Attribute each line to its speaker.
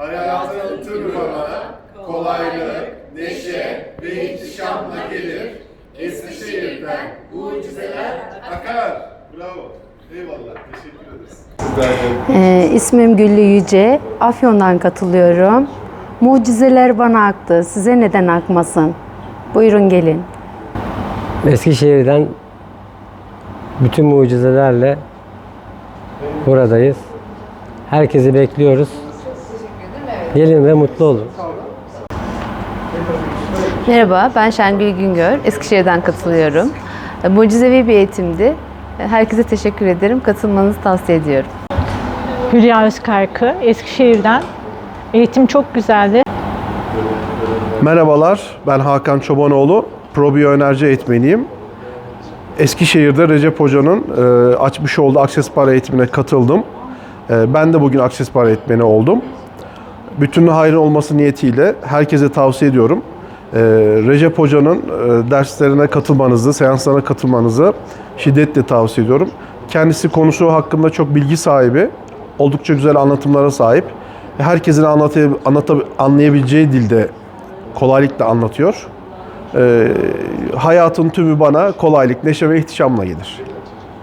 Speaker 1: Hayatın tümü bana kolaylık, neşe ve ihtişamla gelir. Eskişehir'den mucizeler akar. Bravo. Eyvallah. Teşekkür ederiz.
Speaker 2: Ee, ismim Güllü Yüce. Afyon'dan katılıyorum. Mucizeler bana aktı. Size neden akmasın? Buyurun gelin.
Speaker 3: Eskişehir'den bütün mucizelerle buradayız. Herkesi bekliyoruz. Gelin ve mutlu olun.
Speaker 4: Merhaba, ben Şengül Güngör. Eskişehir'den katılıyorum. Mucizevi bir eğitimdi. Herkese teşekkür ederim. Katılmanızı tavsiye ediyorum.
Speaker 5: Hülya Özkarkı, Eskişehir'den. Eğitim çok güzeldi.
Speaker 1: Merhabalar, ben Hakan Çobanoğlu. Probiyoenerji eğitmeniyim. Eskişehir'de Recep Hoca'nın e, açmış olduğu Aksesuar eğitimine katıldım. E, ben de bugün Aksesuar eğitmeni oldum. Bütün hayrı olması niyetiyle herkese tavsiye ediyorum. E, Recep Hoca'nın e, derslerine katılmanızı, seanslarına katılmanızı şiddetle tavsiye ediyorum. Kendisi konusu hakkında çok bilgi sahibi, oldukça güzel anlatımlara sahip. Herkesin anlatı, anlata- anlayabileceği dilde kolaylıkla anlatıyor. Ee, hayatın tümü bana kolaylık, neşe ve ihtişamla gelir.